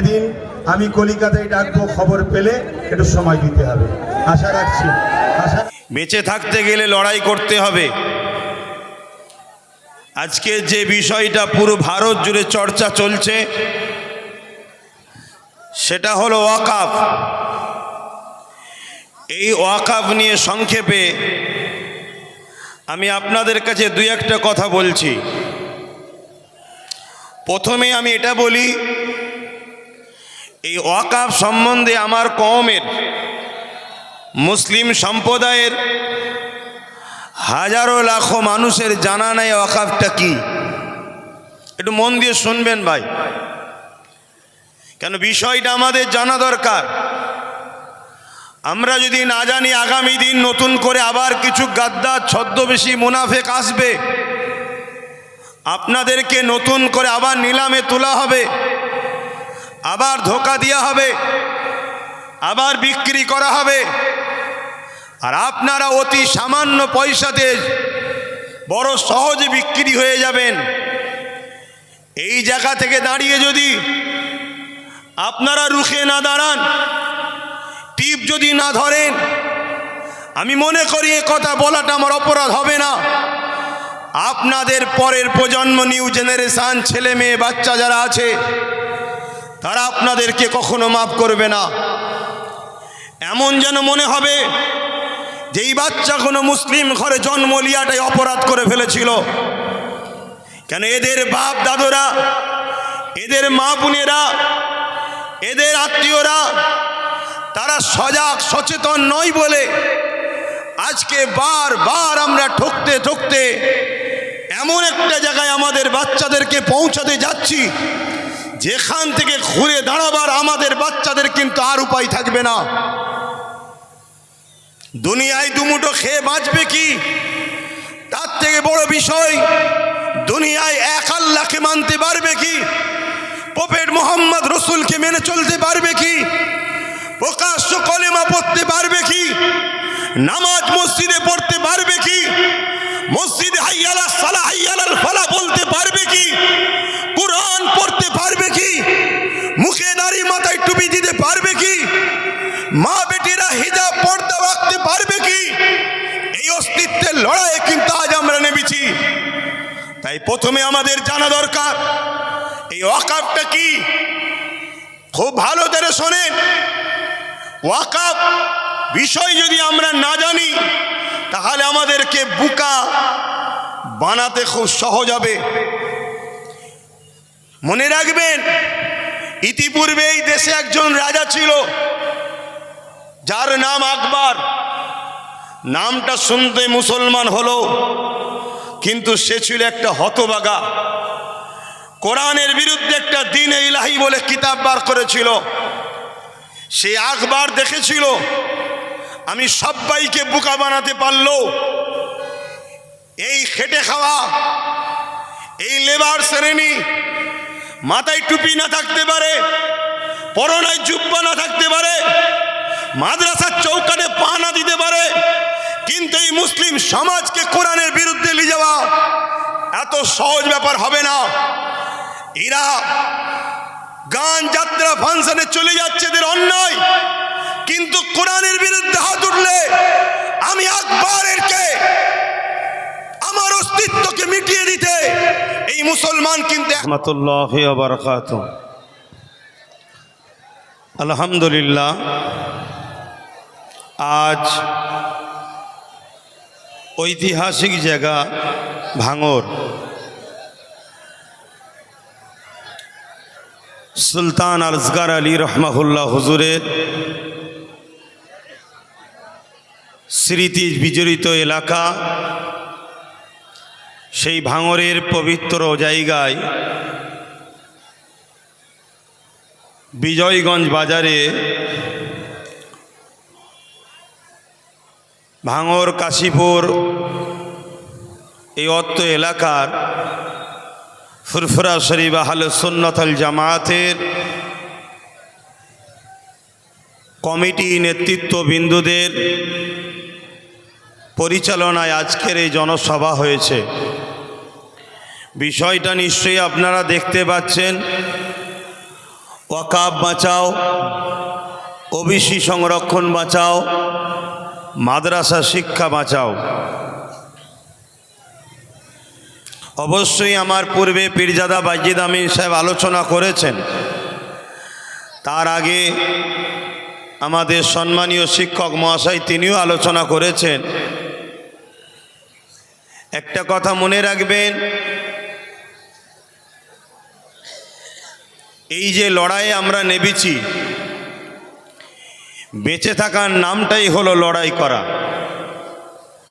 যেদিন আমি কলিকাতায় ডাকবো খবর পেলে একটু সময় দিতে হবে। আশা রাখছি। বেঁচে থাকতে গেলে লড়াই করতে হবে। আজকে যে বিষয়টা পুরো ভারত জুড়ে চর্চা চলছে, সেটা হলো ওয়াকাফ। এই ওয়াকাফ নিয়ে সংক্ষেপে আমি আপনাদের কাছে দুই একটা কথা বলছি। প্রথমে আমি এটা বলি এই ওয়াকাফ সম্বন্ধে আমার কমের মুসলিম সম্প্রদায়ের হাজারো লাখো মানুষের জানা নেই ওয়াকাফটা কি। একটু মন দিয়ে শুনবেন ভাই। কেন বিষয়টা আমাদের জানা দরকার। আমরা যদি না জানি আগামী দিন নতুন করে আবার কিছু গাদ্দার ছদ্মবেশী মুনাফেক আসবে, আপনাদেরকে নতুন করে আবার নিলামে তোলা হবে। আবার ধোকা দেওয়া হবে, আবার বিক্রি করা হবে। আর আপনারা অতি সামান্য পয়সাতে বড় সহজে বিক্রি হয়ে যাবেন। এই জায়গা থেকে দাঁড়িয়ে যদি আপনারা রুখে না দাঁড়ান, টিপ যদি না ধরেন, আমি মনে করি এ কথা বলাটা আমার অপরাধ হবে না। আপনাদের পরের প্রজন্ম, নিউ জেনারেশান, ছেলে মেয়ে, বাচ্চা যারা আছে তারা আপনাদেরকে কখনো মাফ করবে না। এমন যেন মনে হবে, যেই বাচ্চা কোনো মুসলিম ঘরে জন্ম লিয়াটাই অপরাধ করে ফেলেছিল। কেন এদের বাপ দাদুরা, এদের মা বোনেরা, এদের আত্মীয়রা, তারা সজাগ, সচেতন নয় বলে আজকে বার বার আমরা ঠকতে ঠকতে এমন একটা জায়গায় আমাদের বাচ্চাদেরকে পৌঁছাতে যাচ্ছি। যেখান থেকে ঘুরে দাঁড়াবার আমাদের বাচ্চাদের কিন্তু আর উপায় থাকবে না। দুনিয়ায় দুমুটো খেয়ে বাঁচবে কি? তার থেকে বড় বিষয়, দুনিয়ায় এক আল্লাহকে মানতে পারবে কি? প্রফেট মোহাম্মদ রসুলকে মেনে চলতে পারবে কি? প্রকাশ্য কলেমা পড়তে পারবে কি? নামাজ মসজিদে পড়তে পারবে কি? মসজিদে হাইয়ালা সালা হাইয়ালাল ফালা বলতে পারবে কি? মা বেটিরা হিজাব পর্দা রাখতে পারবে কি? এই অস্তিত্বের লড়াইয়ে কিন্তু আজ আমরা নেমেছি। তাই প্রথমে আমাদের জানা দরকার, এই ওয়াকাফটা কি? খুব ভালো করে শোনেন। ওয়াকাফ বিষয় যদি আমরা না জানি, তাহলে আমাদেরকে বুকা বানাতে খুব সহজ হবে। মনে রাখবেন ইতিপূর্বে এই দেশে একজন রাজা ছিল। যার নাম আকবর, নামটা শুনতে মুসলমান হলো, কিন্তু সে ছিল একটা হতবাগা। কোরআনের বিরুদ্ধে একটা দিন ইলাহি বলে কিতাব বার করেছিল। সে আকবর দেখেছিল, আমি সবাইকে বোকা বানাতে পারল। এই খেটে খাওয়া, এই লেবার শ্রেণি, মাথায় টুপি না থাকতে পারে, পরনায় জুব্বা না থাকতে পারে মাদ্রাসার চৌকানে পা না দিতে পারে, কিন্তু এই মুসলিম সমাজকে কোরআনের বিরুদ্ধে নিয়ে যাওয়া এত সহজ ব্যাপার হবে না। এরা গান যাত্রা ফাংশনে চলে যাচ্ছে এদের অন্যায়, কিন্তু কোরআনের বিরুদ্ধে হাত উঠলে আমি আকবরের কে আমার অস্তিত্বকে মিটিয়ে দিতে এই মুসলমান কিন্তু আলহামদুলিল্লাহ আজ ঐতিহাসিক জায়গা ভাঙর। সুলতান আজগার আলী রহমাহুল্লাহ হুজুরের স্মৃতি বিজড়িত এলাকা, সেই ভাঙরের পবিত্র জায়গায় বিজয়গঞ্জ বাজারে ভাঙর, কাশীপুর, এই অত্ত এলাকার ফুরফুরা শরীফ আহলে সুন্নতল জামায়াতের কমিটি নেতৃত্ব বিন্দুদের পরিচালনায় আজকের এই জনসভা হয়েছে। বিষয়টা নিশ্চয়ই আপনারা দেখতে পাচ্ছেন। ওয়াকাব বাঁচাও, ওবিসি সংরক্ষণ বাঁচাও মাদ্রাসা শিক্ষা বাঁচাও। অবশ্যই আমার পূর্বে পীরজাদা বাইজিদ আমিন সাহেব আলোচনা করেছেন। তার আগে আমাদের সম্মানীয় শিক্ষক মহাশয় তিনিও আলোচনা করেছেন। একটা কথা মনে রাখবেন, এই যে লড়াইয়ে আমরা নেবেছি বেঁচে থাকার নামটাই হলো লড়াই করা।